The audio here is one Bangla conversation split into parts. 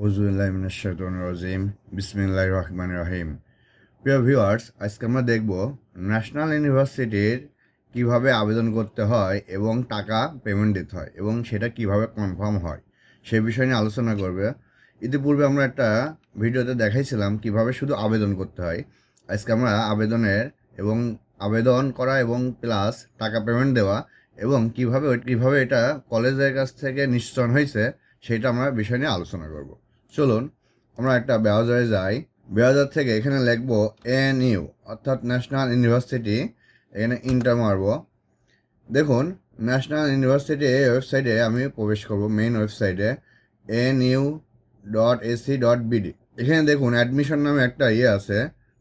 রাজিম বিসমিল্লাহ রহমান রহিম প্রিয় ভিউয়ার্স আজকে আমরা দেখব ন্যাশনাল ইউনিভার্সিটির কীভাবে আবেদন করতে হয় এবং টাকা পেমেন্ট দিতে হয় এবং সেটা কীভাবে কনফার্ম হয়, সে বিষয় নিয়ে আলোচনা করবে। ইতিপূর্বে আমরা একটা ভিডিওতে দেখাইছিলাম কীভাবে শুধু আবেদন করতে হয়। আজকে আমরা আবেদনের এবং আবেদন করা এবং প্লাস টাকা পেমেন্ট দেওয়া এবং কীভাবে কীভাবে এটা কলেজের কাছ থেকে নিশ্চয়ন হয়েছে, সেটা আমরা বিষয় নিয়ে আলোচনা করব। চলুন, আমরা একটা ব্রাউজারে যাই। ব্রাউজার থেকে এখানে লিখব এন ইউ অর্থাৎ ন্যাশনাল ইউনিভার্সিটি এখানে ইন্টার মারব। দেখুন ন্যাশনাল ইউনিভার্সিটি এই ওয়েবসাইটে আমি প্রবেশ করব মেইন ওয়েবসাইটে N U dot AC dot BD এখানে দেখুন অ্যাডমিশন নামে একটা ইয়ে আছে,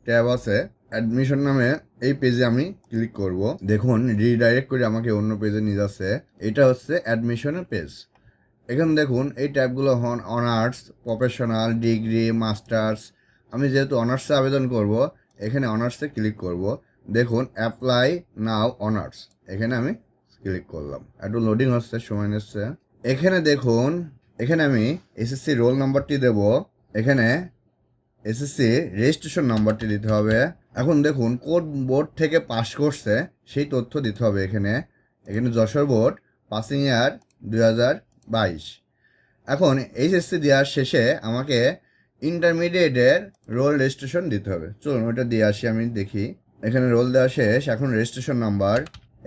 ট্যাব আছে। অ্যাডমিশন নামে এই পেজে আমি ক্লিক করব। দেখুন রিডাইরেক্ট করে আমাকে অন্য পেজে নিয়ে যাচ্ছে। এটা হচ্ছে অ্যাডমিশনের পেজ এখানে দেখুন, এই ট্যাবগুলো হন অনার্স প্রফেশনাল ডিগ্রি মাস্টার্স আমি যেহেতু অনার্সে আবেদন করব, এখানে অনার্সে ক্লিক করব। দেখুন অ্যাপ্লাই নাও অনার্স এখানে আমি ক্লিক করলাম। একটু লোডিং হচ্ছে, সময় নিচ্ছে। এখানে দেখুন, এখানে আমি এসএসসি রোল নাম্বারটি দেব। এখানে এসএসসি রেজিস্ট্রেশন নাম্বারটি দিতে হবে। এখন দেখুন, কোন বোর্ড থেকে পাশ করছে, সেই তথ্য দিতে হবে এখানে। এখানে যশোর বোর্ড পাসিং ইয়ার দুই হাজার বাইশ। এখন এইচএসসি দেওয়ার শেষে আমাকে ইন্টারমিডিয়েটের রোল রেজিস্ট্রেশন দিতে হবে। চলুন ওটা দিয়ে আসি, আমি দেখি। এখানে রোল দেওয়া শেষ, এখন রেজিস্ট্রেশন নাম্বার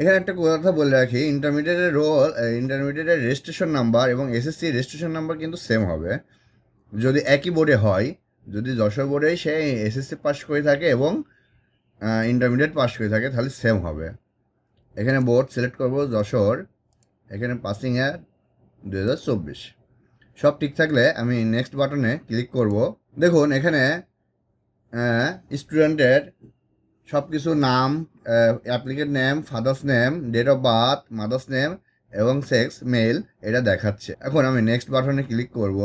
এখানে একটা কথা বলে রাখি ইন্টারমিডিয়েটের রোল ইন্টারমিডিয়েটের রেজিস্ট্রেশন নাম্বার এবং এসএসসি রেজিস্ট্রেশন নাম্বার কিন্তু সেম হবে। যদি একই বোর্ডে হয়, যদি যশোর বোর্ডেই সে এসএসসি পাস করে থাকে এবং ইন্টারমিডিয়েট পাস করে থাকে, তাহলে সেম হবে। এখানে বোর্ড সিলেক্ট করব, যশোর। এখানে পাসিং ইয়ার দু হাজার চব্বিশ। সব ঠিক থাকলে আমি নেক্সট বাটনে ক্লিক করব। দেখুন, এখানে স্টুডেন্টের সব কিছু নাম applicant name father's name date of birth mother's name এবং সেক্স মেল এটা দেখাচ্ছে। এখন আমি নেক্সট বাটনে ক্লিক করব।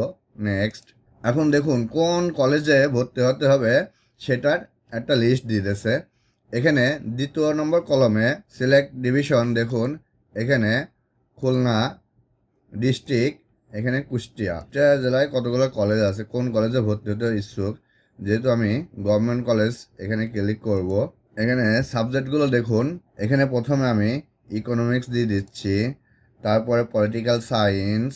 নেক্সট এখন দেখুন, কোন কলেজে ভর্তি হতে হবে সেটার একটা লিস্ট দিতেছে। এখানে দ্বিতীয় নম্বর কলমে সিলেক্ট ডিভিশন দেখুন। এখানে খুলনা ডিস্ট্রিক্ট, এখানে কুষ্টিয়া। কুষ্টিয়া জেলায় কতগুলো কলেজ আছে? কোন কলেজে ভর্তি হতে ইচ্ছুক? যেহেতু আমি গভর্নমেন্ট কলেজ এখানে ক্লিক করব। এখানে সাবজেক্টগুলো দেখুন। এখানে প্রথমে আমি ইকোনমিক্স দিয়ে দিচ্ছি। তারপরে পলিটিক্যাল সায়েন্স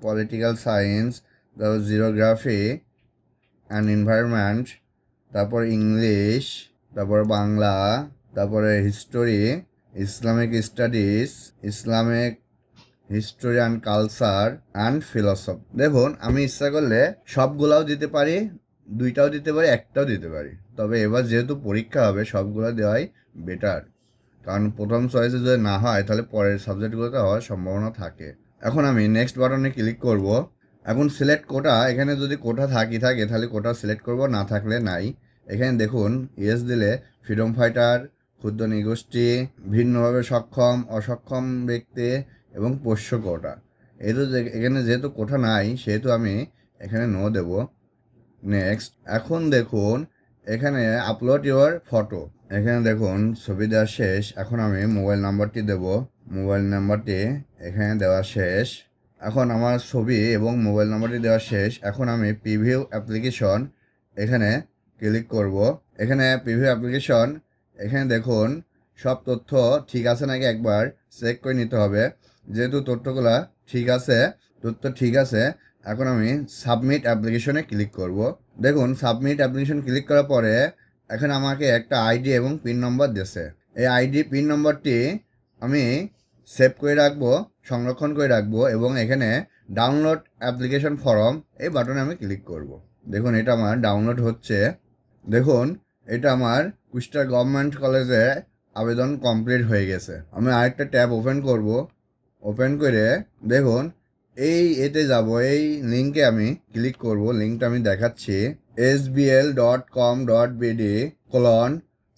পলিটিক্যাল সায়েন্স তারপর জিওগ্রাফি অ্যান্ড এনভায়রনমেন্ট তারপর ইংলিশ তারপর বাংলা, তারপরে history Islamic studies Islamic history and culture and philosophy দেখুন, আমি ইচ্ছা করলে সবগুলাও দিতে পারি, দুইটাও দিতে পারি, একটাও দিতে পারি। তবে এবার যেহেতু পরীক্ষা হবে, সবগুলো দেওয়াই বেটার কারণ প্রথম চয়েসে যদি না হয়, তাহলে পরের সাবজেক্টগুলোতে হওয়ার সম্ভাবনা থাকে। এখন আমি নেক্সট বাটনে ক্লিক করব। এখন সিলেক্ট কোটা এখানে যদি কোটা থাকি, থাকে, তাহলে কোটা সিলেক্ট করব, না থাকলে নাই। এখানে দেখুন ইয়েস দিলে ফ্রিডম ফাইটার ক্ষুদ্র নিগোষ্ঠী, ভিন্নভাবে সক্ষম, অসক্ষম ব্যক্তি এবং পোষ্য কোটা। এতো এখানে যেহেতু কোটা নাই, সেহেতু আমি এখানে নো দেব। নেক্সট এখন দেখুন, এখানে আপলোড ইউর ফটো এখানে দেখুন, ছবি দেওয়া শেষ। এখন আমি মোবাইল নাম্বারটি দেব। মোবাইল নাম্বারটি এখানে দেওয়া শেষ। এখন আমার ছবি এবং মোবাইল নাম্বারটি দেওয়া শেষ। এখন আমি প্রিভিউ অ্যাপ্লিকেশন এখানে ক্লিক করব। এখানে প্রিভিউ অ্যাপ্লিকেশন এখানে দেখুন, সব তথ্য ঠিক আছে নাকি একবার? চেক করে নিতে হবে। যেহেতু তথ্যগুলো ঠিক আছে, তথ্য ঠিক আছে, এখন আমি সাবমিট অ্যাপ্লিকেশনে ক্লিক করব। দেখুন সাবমিট অ্যাপ্লিকেশন ক্লিক করার পরে এখন আমাকে একটা আইডি এবং পিন নম্বর দিয়েছে। এই আইডি পিন নম্বরটি আমি সেভ করে রাখব, সংরক্ষণ করে রাখব এবং এখানে ডাউনলোড অ্যাপ্লিকেশন ফর্ম এই বাটনে আমি ক্লিক করব। দেখুন, এটা আমার ডাউনলোড হচ্ছে। দেখুন, এটা আমার কুষ্টার গভর্নমেন্ট কলেজে আবেদন কমপ্লিট হয়ে গেছে। আমি আরেকটা ট্যাব ওপেন করব। ওপেন করে দেখুন, এই এতে যাব, এই লিঙ্কে আমি ক্লিক করব লিঙ্কটা আমি দেখাচ্ছি S BL dot com dot BD colon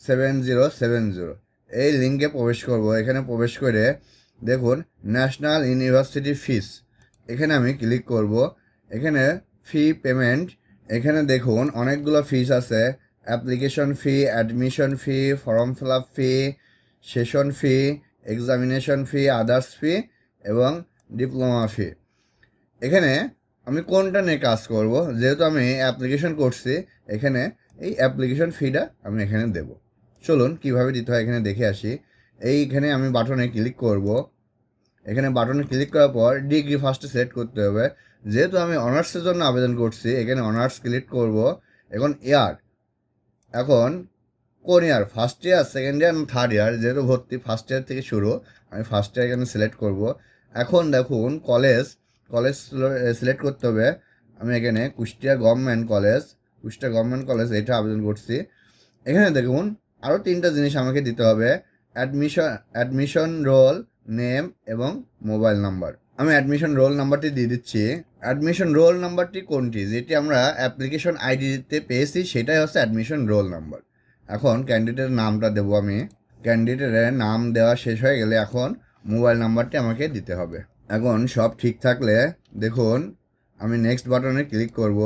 seven zero seven zero এই লিঙ্কে প্রবেশ করব, এখানে প্রবেশ করে দেখুন ন্যাশনাল ইউনিভার্সিটি ফিস এখানে আমি ক্লিক করব, এখানে ফি পেমেন্ট এখানে দেখুন অনেকগুলো ফিস আছে application fee admission fee form fill up fee session fee examination fee others fee এবং ডিপ্লোমা ফি এখানে আমি কোনটা নিয়ে কাজ করব? যেহেতু আমি অ্যাপ্লিকেশন করছি, এখানে এই অ্যাপ্লিকেশন ফিটা আমি এখানে দেব। চলুন কীভাবে দিতে হয় এখানে দেখে আসি। এইখানে আমি বাটনে ক্লিক করব। এখানে বাটনে ক্লিক করার পর ডিগ্রি ফার্স্টে সিলেক্ট করতে হবে। যেহেতু আমি অনার্সের জন্য আবেদন করছি, এখানে অনার্স ক্লিক করব। এখন ইয়ার এখন কোন year first year second year third year যেহেতু ভর্তি ফার্স্ট ইয়ার থেকে শুরু, আমি ফার্স্ট ইয়ার এখানে সিলেক্ট করব। এখন দেখুন কলেজ কলেজ সিলেক্ট করতে হবে। আমি এখানে Kushtia government college Kushtia government college এটা আবেদন করছি। এখানে দেখুন আরও তিনটা জিনিস আমাকে দিতে হবে। অ্যাডমিশন অ্যাডমিশন রোল নেম এবং মোবাইল নাম্বার আমি অ্যাডমিশন রোল নাম্বারটি দিয়ে দিচ্ছি। অ্যাডমিশন রোল নাম্বারটি কোনটি? যেটি আমরা অ্যাপ্লিকেশন আইডিতে পেয়েছি, সেটাই হচ্ছে অ্যাডমিশন রোল নাম্বার এখন ক্যান্ডিডেটের নামটা দেবো আমি। ক্যান্ডিডেটের নাম দেওয়া শেষ হয়ে গেলে এখন মোবাইল নাম্বারটি আমাকে দিতে হবে। এখন সব ঠিক থাকলে দেখুন, আমি নেক্সট বাটনে ক্লিক করব।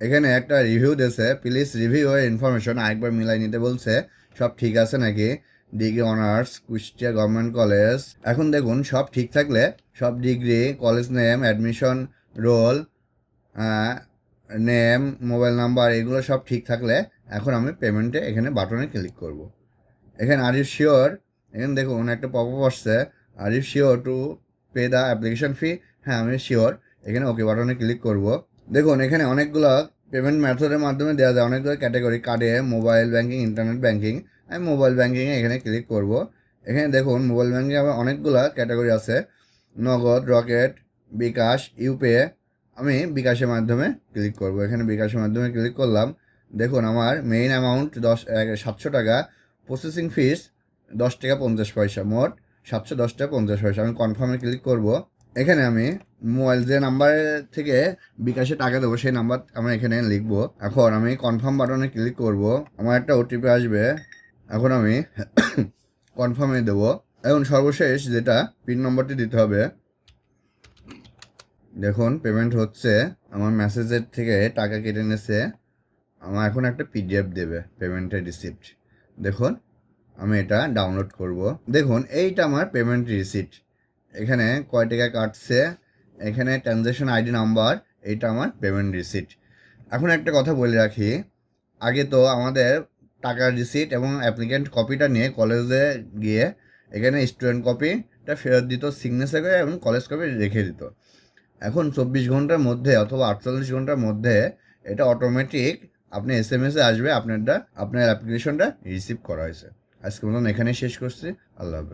এখানে একটা রিভিউ দিয়েছে প্লিজ রিভিউ ইনফরমেশন আরেকবার মিলাই নিতে বলছে, সব ঠিক আছে নাকি? Degree, honours, Kushtia government college. এখন দেখুন, সব ঠিক থাকলে সব degree, college name admission roll name mobile number এগুলো সব ঠিক থাকলে এখন আমি পেমেন্টে এখানে বাটনে ক্লিক করব। এখানে আর ইউ শিওর এখানে দেখুন, একটা পপ আপ আসছে। Are you sure to pay the application fee হ্যাঁ আমি শিওর এখানে ওকে বাটনে ক্লিক করব। দেখুন, এখানে অনেকগুলো পেমেন্ট মেথডের মাধ্যমে দেওয়া যায়। অনেকগুলো ক্যাটাগরি কার্ডে মোবাইল ব্যাঙ্কিং ইন্টারনেট ব্যাঙ্কিং আমি মোবাইল ব্যাঙ্কিংয়ে এখানে ক্লিক করব। এখানে দেখুন মোবাইল ব্যাঙ্কিং আবার অনেকগুলো ক্যাটাগরি আছে। নগদ রকেট বিকাশ ইউপে আমি বিকাশের মাধ্যমে ক্লিক করব। এখানে বিকাশের মাধ্যমে ক্লিক করলাম। দেখুন, আমার মেইন অ্যামাউন্ট দশ সাতশো টাকা প্রসেসিং ফিস দশ টাকা পঞ্চাশ পয়সা, মোট সাতশো দশ টাকা পঞ্চাশ পয়সা। আমি কনফার্মে ক্লিক করব। এখানে আমি মোবাইল যে নাম্বার থেকে বিকাশে টাকা দেবো, সেই নাম্বার আমি এখানে লিখব। এখন আমি কনফার্ম বাটনে ক্লিক করব। আমার একটা ওটিপি আসবে। এখন আমি কনফার্মে দেবো। এখন সর্বশেষ যেটা পিন নম্বরটি দিতে হবে। দেখুন পেমেন্ট হচ্ছে। আমার মেসেজের থেকে টাকা কেটে নিয়েছে। আমার এখন একটা পিডিএফ দেবে পেমেন্টের রিসিপ্ট দেখুন, আমি এটা ডাউনলোড করব। দেখুন, এইটা আমার পেমেন্ট রিসিপ্ট এখানে কয় টাকা কাটছে, এখানে ট্রানজ্যাকশন আইডি নাম্বার এইটা আমার পেমেন্ট রিসিপ্ট এখন একটা কথা বলে রাখি, আগে তো আমাদের টাকার রিসিপ্ট এবং অ্যাপ্লিকেন্ট কপিটা নিয়ে কলেজে গিয়ে এখানে স্টুডেন্ট কপিটা ফেরত দিত সিগনেচার করে এবং কলেজ কপি রেখে দিত। এখন চব্বিশ ঘণ্টার মধ্যে অথবা আটচল্লিশ ঘণ্টার মধ্যে এটা অটোমেটিক আপনি এস এম এস এ আসবে আপনারটা, আপনার অ্যাপ্লিকেশনটা রিসিভ করা হয়েছে। আজকে মতন এখানে শেষ করছি। আল্লাহ হাফেজ।